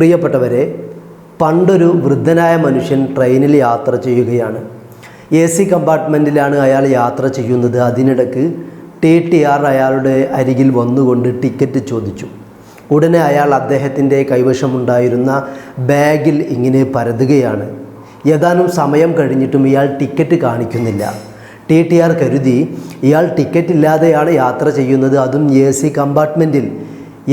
പ്രിയപ്പെട്ടവരെ പണ്ടൊരു വൃദ്ധനായ മനുഷ്യൻ ട്രെയിനിൽ യാത്ര ചെയ്യുകയാണ്. എ സി കമ്പാർട്ട്മെന്റിലാണ് അയാൾ യാത്ര ചെയ്യുന്നത്. അതിനിടക്ക് ടി ടി ആർ അയാളുടെ അരികിൽ വന്നുകൊണ്ട് ടിക്കറ്റ് ചോദിച്ചു. ഉടനെ അയാൾ അദ്ദേഹത്തിന്റെ കൈവശമുണ്ടായിരുന്ന ബാഗിൽ ഇങ്ങനെ പരതുകയാണ്. ഏതാനും സമയം കഴിഞ്ഞിട്ടും ഇയാൾ ടിക്കറ്റ് കാണിക്കുന്നില്ല. ടി ടി ആർ കരുതി ഇയാൾ ടിക്കറ്റ് ഇല്ലാതെയാണ് യാത്ര ചെയ്യുന്നത്. അതും എ സി കമ്പാർട്ട്മെന്റിൽ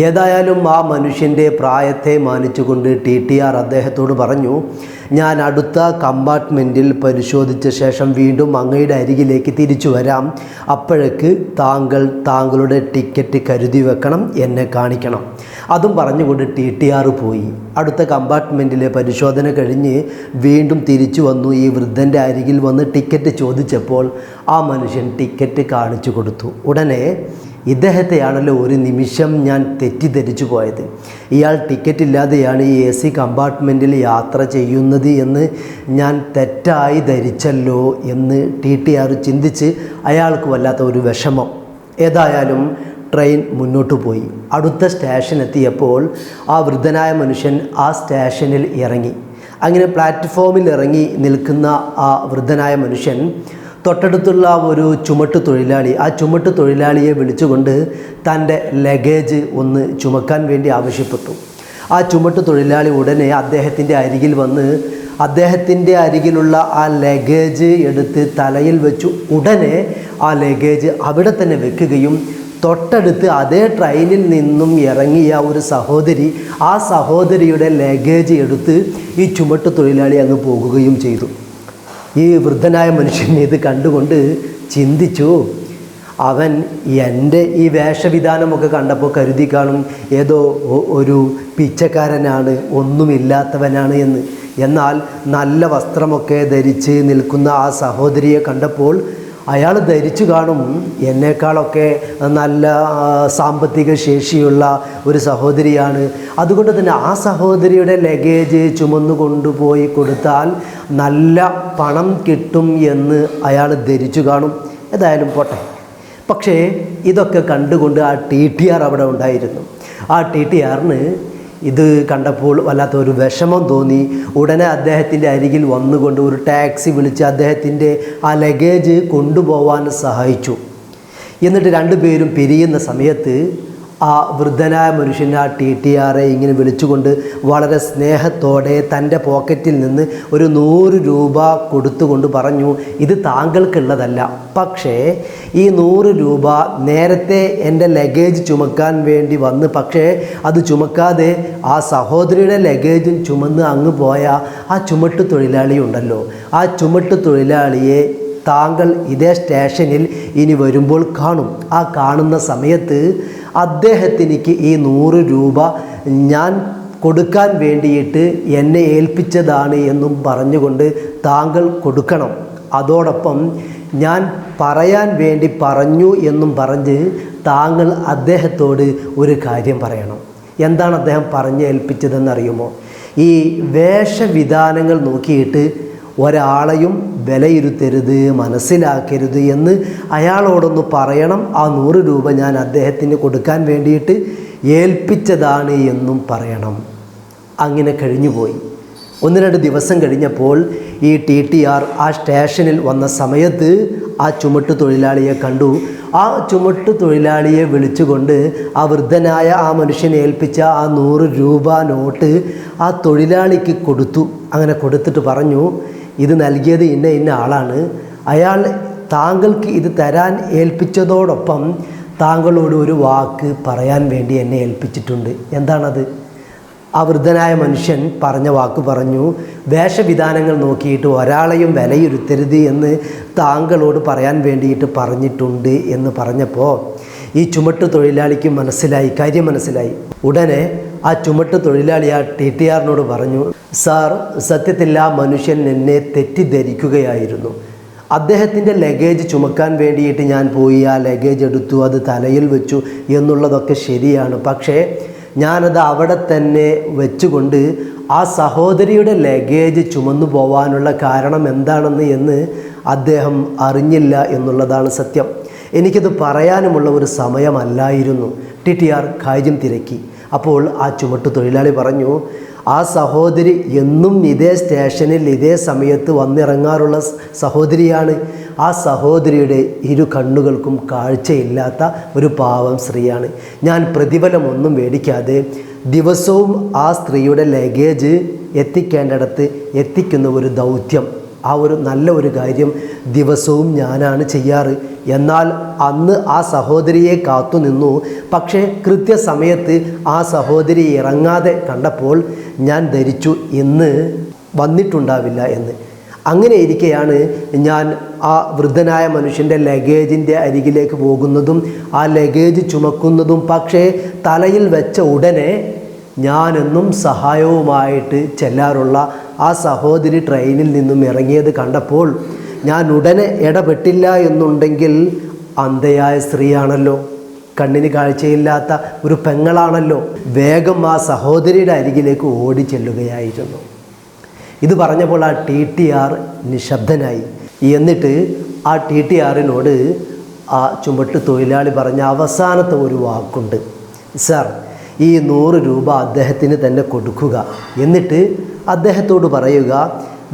ഏതായാലും ആ മനുഷ്യന്റെ പ്രായത്തെ മാനിച്ചുകൊണ്ട് ടി ടി ആർ അദ്ദേഹത്തോട് പറഞ്ഞു ഞാൻ അടുത്ത കമ്പാർട്ട്മെന്റിൽ പരിശോധിച്ച ശേഷം വീണ്ടും അങ്ങയുടെ അരികിലേക്ക് തിരിച്ചു വരാം. അപ്പോഴേക്ക് താങ്കൾ താങ്കളുടെ ടിക്കറ്റ് കരുതി വെക്കണം എന്നെ കാണിക്കണം. അതും പറഞ്ഞുകൊണ്ട് ടി ടി ആർ പോയി. അടുത്ത കമ്പാർട്ട്മെന്റിലെ പരിശോധന കഴിഞ്ഞ് വീണ്ടും തിരിച്ചു വന്നു. ഈ വൃദ്ധന്റെ അരികിൽ വന്ന് ടിക്കറ്റ് ചോദിച്ചപ്പോൾ ആ മനുഷ്യൻ ടിക്കറ്റ് കാണിച്ചു കൊടുത്തു. ഉടനെ ഇദ്ദേഹത്തെയാണല്ലോ ഒരു നിമിഷം ഞാൻ തെറ്റിദ്ധരിച്ചു പോയത്. ഇയാൾ ടിക്കറ്റ് ഇല്ലാതെയാണ് ഈ എ സി കമ്പാർട്ട്മെന്റിൽ യാത്ര ചെയ്യുന്നത് എന്ന് ഞാൻ തെറ്റായി ധരിച്ചല്ലോ എന്ന് ടി ടി ആർ ചിന്തിച്ച് അയാൾക്ക് വല്ലാത്ത ഒരു വിഷമം. ഏതായാലും ട്രെയിൻ മുന്നോട്ട് പോയി. അടുത്ത സ്റ്റേഷൻ എത്തിയപ്പോൾ ആ വൃദ്ധനായ മനുഷ്യൻ ആ സ്റ്റേഷനിൽ ഇറങ്ങി. അങ്ങനെ പ്ലാറ്റ്ഫോമിൽ ഇറങ്ങി നിൽക്കുന്ന ആ വൃദ്ധനായ മനുഷ്യൻ തൊട്ടടുത്തുള്ള ഒരു ചുമട്ട് തൊഴിലാളി ആ ചുമട്ട് തൊഴിലാളിയെ വിളിച്ചുകൊണ്ട് തന്റെ ലഗേജ് ഒന്ന് ചുമക്കാൻ വേണ്ടി ആവശ്യപ്പെട്ടു. ആ ചുമട്ട് തൊഴിലാളി ഉടനെ അദ്ദേഹത്തിന്റെ അരികിൽ വന്ന് അദ്ദേഹത്തിന്റെ അരികിലുള്ള ആ ലഗേജ് എടുത്ത് തലയിൽ വെച്ചു. ഉടനെ ആ ലഗേജ് അവിടെ തന്നെ വെക്കുകയും തൊട്ടടുത്ത് അതേ ട്രെയിനിൽ നിന്നും ഇറങ്ങിയ ഒരു സഹോദരി ആ സഹോദരിയുടെ ലഗേജ് എടുത്ത് ഈ ചുമട്ട് തൊഴിലാളി അങ്ങ് പോകുകയും ചെയ്തു. ഈ വൃദ്ധനായ മനുഷ്യൻ ഇത് കണ്ടുകൊണ്ട് ചിന്തിച്ചു അവൻ എന്റെ ഈ വേഷവിധാനമൊക്കെ കണ്ടപ്പോൾ കരുതി കാണും ഏതോ ഒരു പിച്ചക്കാരനാണ് ഒന്നുമില്ലാത്തവനാണ് എന്ന്. എന്നാൽ നല്ല വസ്ത്രമൊക്കെ ധരിച്ച് നിൽക്കുന്ന ആ സഹോദരിയെ കണ്ടപ്പോൾ അയാൾ ധരിച്ചു കാണും എന്നേക്കാളൊക്കെ നല്ല സാമ്പത്തിക ശേഷിയുള്ള ഒരു സഹോദരിയാണ്. അതുകൊണ്ട് തന്നെ ആ സഹോദരിയുടെ ലഗേജ് ചുമന്നു കൊണ്ടുപോയി കൊടുത്താൽ നല്ല പണം കിട്ടും എന്ന് അയാൾ ധരിച്ചു കാണും. ഏതായാലും പോട്ടെ. പക്ഷേ ഇതൊക്കെ കണ്ടുകൊണ്ട് ആ ടി ടി ആർ അവിടെ ഉണ്ടായിരുന്നു. ആ ടി ടി ആറിന് ഇത് കണ്ടപ്പോൾ വല്ലാത്തൊരു വിഷമം തോന്നി. ഉടനെ അദ്ദേഹത്തിന്റെ അരികിൽ വന്നുകൊണ്ട് ഒരു ടാക്സി വിളിച്ച് അദ്ദേഹത്തിന്റെ ആ ലഗേജ് കൊണ്ടുപോകാൻ സഹായിച്ചു. എന്നിട്ട് രണ്ടുപേരും പിരിയുന്ന സമയത്ത് ആ വൃദ്ധനായ മനുഷ്യൻ ആ ടി ടി ആറെ ഇങ്ങനെ വിളിച്ചുകൊണ്ട് വളരെ സ്നേഹത്തോടെ തന്റെ പോക്കറ്റിൽ നിന്ന് ഒരു നൂറ് രൂപ കൊടുത്തുകൊണ്ട് പറഞ്ഞു ഇത് താങ്കൾക്കുള്ളതല്ല. പക്ഷേ ഈ നൂറ് രൂപ നേരത്തെ എന്റെ ലഗേജ് ചുമക്കാൻ വേണ്ടി വന്ന് പക്ഷേ അത് ചുമക്കാതെ ആ സഹോദരിയുടെ ലഗേജും ചുമന്ന് അങ്ങ് പോയ ആ ചുമട്ട് തൊഴിലാളി ഉണ്ടല്ലോ. ആ ചുമട്ട് തൊഴിലാളിയെ താങ്കൾ ഇതേ സ്റ്റേഷനിൽ ഇനി വരുമ്പോൾ കാണും. ആ കാണുന്ന സമയത്ത് അദ്ദേഹത്തിനിക്ക് ഈ നൂറ് രൂപ ഞാൻ കൊടുക്കാൻ വേണ്ടിയിട്ട് എന്നെ ഏൽപ്പിച്ചതാണ് എന്നും പറഞ്ഞുകൊണ്ട് താങ്കൾ കൊടുക്കണം. അതോടൊപ്പം ഞാൻ പറയാൻ വേണ്ടി പറഞ്ഞു എന്നും പറഞ്ഞ് താങ്കൾ അദ്ദേഹത്തോട് ഒരു കാര്യം പറയണം. എന്താണ് അദ്ദേഹം പറഞ്ഞ് ഏൽപ്പിച്ചതെന്നറിയുമോ ഈ വേഷവിധാനങ്ങൾ നോക്കിയിട്ട് ഒരാളെയും വിലയിരുത്തരുത് മനസ്സിലാക്കരുത് എന്ന് അയാളോടൊന്ന് പറയണം. ആ നൂറ് രൂപ ഞാൻ അദ്ദേഹത്തിന് കൊടുക്കാൻ വേണ്ടിയിട്ട് ഏൽപ്പിച്ചതാണ് എന്നും പറയണം. അങ്ങനെ കഴിഞ്ഞുപോയി. ഒന്ന് രണ്ട് ദിവസം കഴിഞ്ഞപ്പോൾ ഈ ടി ടി ആർ ആ സ്റ്റേഷനിൽ വന്ന സമയത്ത് ആ ചുമട്ട് തൊഴിലാളിയെ കണ്ടു. ആ ചുമട്ട് തൊഴിലാളിയെ വിളിച്ചുകൊണ്ട് ആ വൃദ്ധനായ ആ മനുഷ്യനെ ഏൽപ്പിച്ച ആ നൂറ് രൂപ നോട്ട് ആ തൊഴിലാളിക്ക് കൊടുത്തു. അങ്ങനെ കൊടുത്തിട്ട് പറഞ്ഞു ഇത് നൽകിയത് ഇന്ന ഇന്ന ആളാണ്. അയാൾ താങ്കൾക്ക് ഇത് തരാൻ ഏൽപ്പിച്ചതോടൊപ്പം താങ്കളോട് ഒരു വാക്ക് പറയാൻ വേണ്ടി എന്നെ ഏൽപ്പിച്ചിട്ടുണ്ട്. എന്താണത്? ആ വൃദ്ധനായ മനുഷ്യൻ പറഞ്ഞ വാക്ക് പറഞ്ഞു വേഷവിധാനങ്ങൾ നോക്കിയിട്ട് ഒരാളെയും വിലയിരുത്തരുത് എന്ന് താങ്കളോട് പറയാൻ വേണ്ടിയിട്ട് പറഞ്ഞിട്ടുണ്ട് എന്ന് പറഞ്ഞപ്പോൾ ഈ ചുമട്ട് തൊഴിലാളിക്ക് മനസ്സിലായി കാര്യം മനസ്സിലായി. ഉടനെ ആ ചുമട്ട് തൊഴിലാളി ആ ടി ടി ആറിനോട് പറഞ്ഞു സാർ സത്യത്തിൽ ആ മനുഷ്യൻ എന്നെ തെറ്റിദ്ധരിക്കുകയായിരുന്നു. അദ്ദേഹത്തിന്റെ ലഗേജ് ചുമക്കാൻ വേണ്ടിയിട്ട് ഞാൻ പോയി ആ ലഗേജ് എടുത്തു അത് തലയിൽ വെച്ചു എന്നുള്ളതൊക്കെ ശരിയാണ്. പക്ഷേ ഞാനത് അവിടെ തന്നെ വെച്ചുകൊണ്ട് ആ സഹോദരിയുടെ ലഗേജ് ചുമന്നു പോവാനുള്ള കാരണം എന്താണെന്ന് എന്ന് അദ്ദേഹം അറിഞ്ഞില്ല എന്നുള്ളതാണ് സത്യം. എനിക്കത് പറയാനുമുള്ള ഒരു സമയമല്ലായിരുന്നു. ടി ടി ആർ കാര്യം തിരക്കി. അപ്പോൾ ആ ചുമട്ട് തൊഴിലാളി പറഞ്ഞു ആ സഹോദരി എന്നും ഇതേ സ്റ്റേഷനിൽ ഇതേ സമയത്ത് വന്നിറങ്ങാറുള്ള സഹോദരിയാണ്. ആ സഹോദരിയുടെ ഇരു കണ്ണുകൾക്കും കാഴ്ചയില്ലാത്ത ഒരു പാവം സ്ത്രീയാണ്. ഞാൻ പ്രതിഫലമൊന്നും മേടിക്കാതെ ദിവസവും ആ സ്ത്രീയുടെ ലഗേജ് എത്തിക്കേണ്ടിടത്ത് എത്തിക്കുന്ന ഒരു ദൗത്യം ആ ഒരു നല്ല ഒരു കാര്യം ദിവസവും ഞാനാണ് ചെയ്യാറ്. എന്നാൽ അന്ന് ആ സഹോദരിയെ കാത്തു നിന്നു. പക്ഷേ കൃത്യസമയത്ത് ആ സഹോദരി ഇറങ്ങാതെ കണ്ടപ്പോൾ ഞാൻ ധരിച്ചു. ഇന്ന് വന്നിട്ടുണ്ടാവില്ല എന്ന്. അങ്ങനെ ഇരിക്കെയാണ് ഞാൻ ആ വൃദ്ധനായ മനുഷ്യന്റെ ലഗേജിന്റെ അരികിലേക്ക് പോകുന്നതും ആ ലഗേജ് ചുമക്കുന്നതും. പക്ഷേ തലയിൽ വെച്ച ഉടനെ ഞാനെന്നും സഹായവുമായിട്ട് ചെല്ലാറുള്ള ആ സഹോദരി ട്രെയിനിൽ നിന്നും ഇറങ്ങിയത് കണ്ടപ്പോൾ ഞാൻ ഉടനെ ഇടപെട്ടില്ല എന്നുണ്ടെങ്കിൽ അന്ധയായ സ്ത്രീയാണല്ലോ. കണ്ണിന് കാഴ്ചയില്ലാത്ത ഒരു പെങ്ങളാണല്ലോ. വേഗം ആ സഹോദരിയുടെ അരികിലേക്ക് ഓടി ചെല്ലുകയായിരുന്നു. ഇത് പറഞ്ഞപ്പോൾ ആ ടി ടി ആർ നിശബ്ദനായി. എന്നിട്ട് ആ ടി ടി ആറിനോട് ആ ചുമട്ട് തൊഴിലാളി പറഞ്ഞ അവസാനത്തെ ഒരു വാക്കുണ്ട്. സാർ ഈ നൂറ് രൂപ അദ്ദേഹത്തിന് തന്നെ കൊടുക്കുക. എന്നിട്ട് അദ്ദേഹത്തോട് പറയുക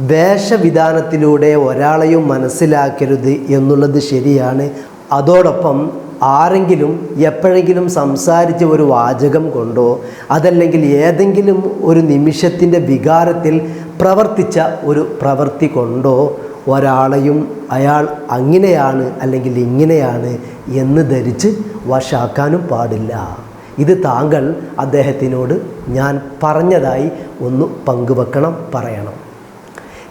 വേഷവിധാനത്തിലൂടെ ഒരാളെയും മനസ്സിലാക്കരുത് എന്നുള്ളത് ശരിയാണ്. അതോടൊപ്പം ആരെങ്കിലും എപ്പോഴെങ്കിലും സംസാരിച്ച ഒരു വാചകം കൊണ്ടോ അതല്ലെങ്കിൽ ഏതെങ്കിലും ഒരു നിമിഷത്തിന്റെ വികാരത്തിൽ പ്രവർത്തിച്ച ഒരു പ്രവൃത്തി കൊണ്ടോ ഒരാളെയും അയാൾ അങ്ങനെയാണ് അല്ലെങ്കിൽ ഇങ്ങനെയാണ് എന്ന് ധരിച്ച് വശാക്കാനും പാടില്ല. ഇത് താങ്കൾ അദ്ദേഹത്തിനോട് ഞാൻ പറഞ്ഞതായി ഒന്ന് പങ്കുവെക്കണം പറയണം.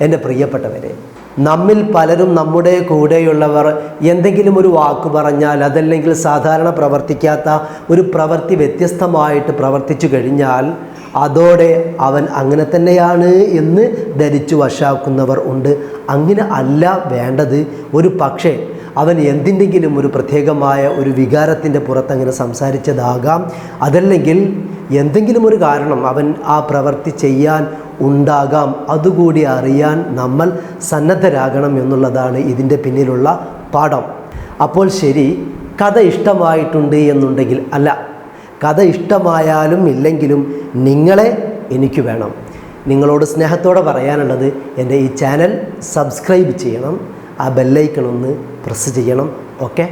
എന്റെ പ്രിയപ്പെട്ടവരെ നമ്മിൽ പലരും നമ്മുടെ കൂടെയുള്ളവർ എന്തെങ്കിലും ഒരു വാക്ക് പറഞ്ഞാൽ അതല്ലെങ്കിൽ സാധാരണ പ്രവർത്തിക്കാത്ത ഒരു പ്രവൃത്തി വ്യത്യസ്തമായിട്ട് പ്രവർത്തിച്ചു കഴിഞ്ഞാൽ അതോടെ അവൻ അങ്ങനെ തന്നെയാണ് എന്ന് ധരിച്ചു വശാക്കുന്നവർ ഉണ്ട്. അങ്ങനെ അല്ല വേണ്ടത്. ഒരു പക്ഷേ അവൻ എന്തിന്റെങ്കിലും ഒരു പ്രത്യേകമായ ഒരു വികാരത്തിന്റെ പുറത്തങ്ങനെ സംസാരിച്ചതാകാം. അതല്ലെങ്കിൽ എന്തെങ്കിലും ഒരു കാരണം അവൻ ആ പ്രവൃത്തി ചെയ്യാൻ ഉണ്ടാകാം. അതുകൂടി അറിയാൻ നമ്മൾ സന്നദ്ധരാകണം എന്നുള്ളതാണ് ഇതിന്റെ പിന്നിലുള്ള പാഠം. അപ്പോൾ ശരി കഥ ഇഷ്ടമായിട്ടുണ്ട് എന്നുണ്ടെങ്കിൽ അല്ല കഥ ഇഷ്ടമായാലും ഇല്ലെങ്കിലും നിങ്ങളെ എനിക്ക് വേണം. നിങ്ങളോട് സ്നേഹത്തോടെ പറയാനുള്ളത് എന്റെ ഈ ചാനൽ സബ്സ്ക്രൈബ് ചെയ്യണം. ആ ബെല്ലൈക്കൺ ഒന്ന് പ്രസ് ചെയ്യണം. ഓക്കെ